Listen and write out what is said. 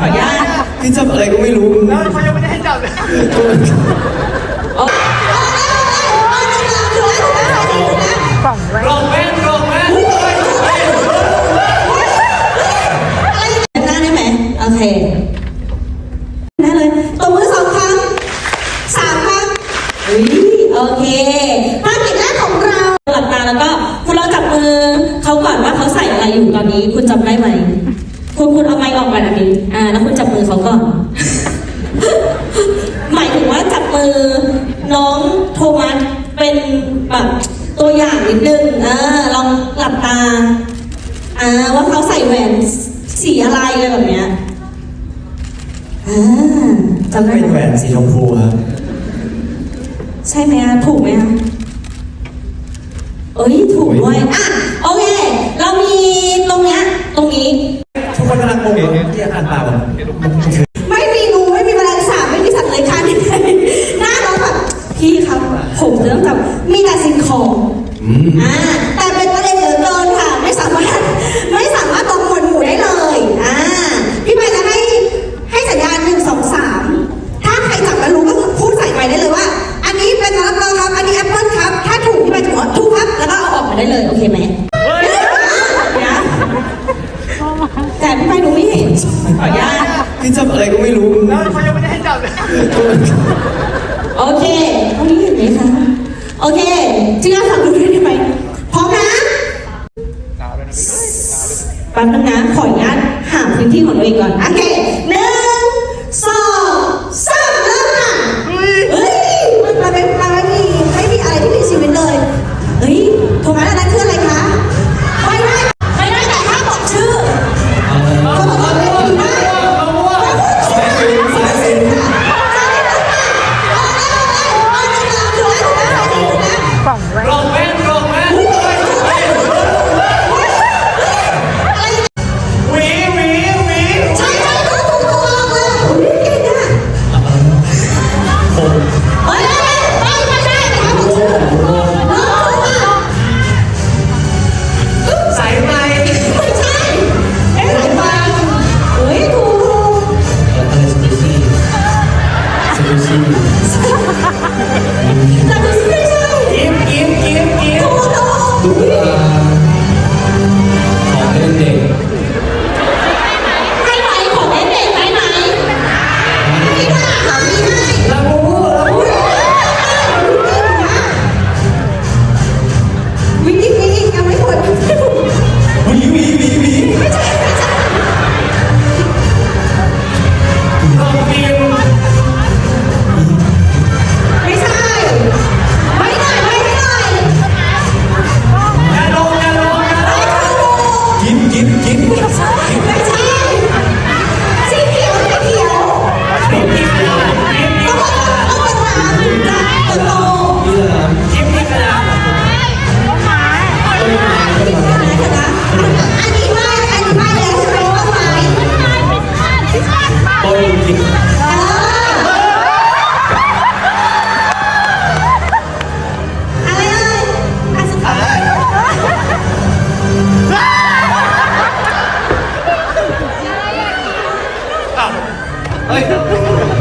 ขออนุญาตพี่จับอะไรก็ไม่รู้แล้วเขายังไม่ได้ให้จับเลยกรองแว่นกรองแว่นหน้าได้ไหมโอเคได้เลยตบมือสองครั้งสามครั้งอุ้ยโอเคภารกิจแรกของเราหลับตาแล้วก็คุณลองจับมือเขาก่อนว่าเขาใส่อะไรอยู่ตอนนี้ คุณจำได้ไหม คุณคุณเอาไม้ออกมาแบบนี้อ่า แล้วคุณจับมือเขาก่อน หมายถึง ว่าจับมือน้องโทมัสเป็นแบบตัวอย่างนิดนึงอ่าลองหลับตาอ่าว่าเขาใส่แหวนสีอะไรอะไรแบบเนี้ยอ่าจำได้เป็นไหแหมวนสีชมพูครับใช่ไหมอะถูกไหมอะเอ้ยถูกด้วยอะโอเค เรามีตรงเนี้ยตรงนี้ ทุกคนกำลังงงอยู่ที่อ่านตามผมมันคือ อืมอ่าแต่เป็นประเด็นเหลือเกินค่ะ ไม่สามารถไม่สามารถบอกหมวดหมู่ได้เลยอ่าพี่ไปจะให้ให้สัญญาณหนึ่งสองสามถ้าใครจับแล้วรู้ก็คือพูดใส่ไปได้เลยว่า อันนี้เป็นมะละกอครับ อันนี้แอปเปิ้ลครับ ถ้าถูกพี่ไปจะบอกว่าถูกครับ แล้วก็เอาออกมาได้เลยโอเคไหมเดี๋ยวแต่พี่ไปดูไม่เห็นขออนุญาตพี่จับอะไรก็ไม่รู้แล้วเขายังไม่ได้ให้จับเลยโอเคตรงนี้เห็นไหมคะ โอเคจิงาฝากดูด้วยได้ไหมพร้อมนะแป๊บนึงนะขออนุญาตหาพื้นที่ของตัวเองก่อน โอเค เ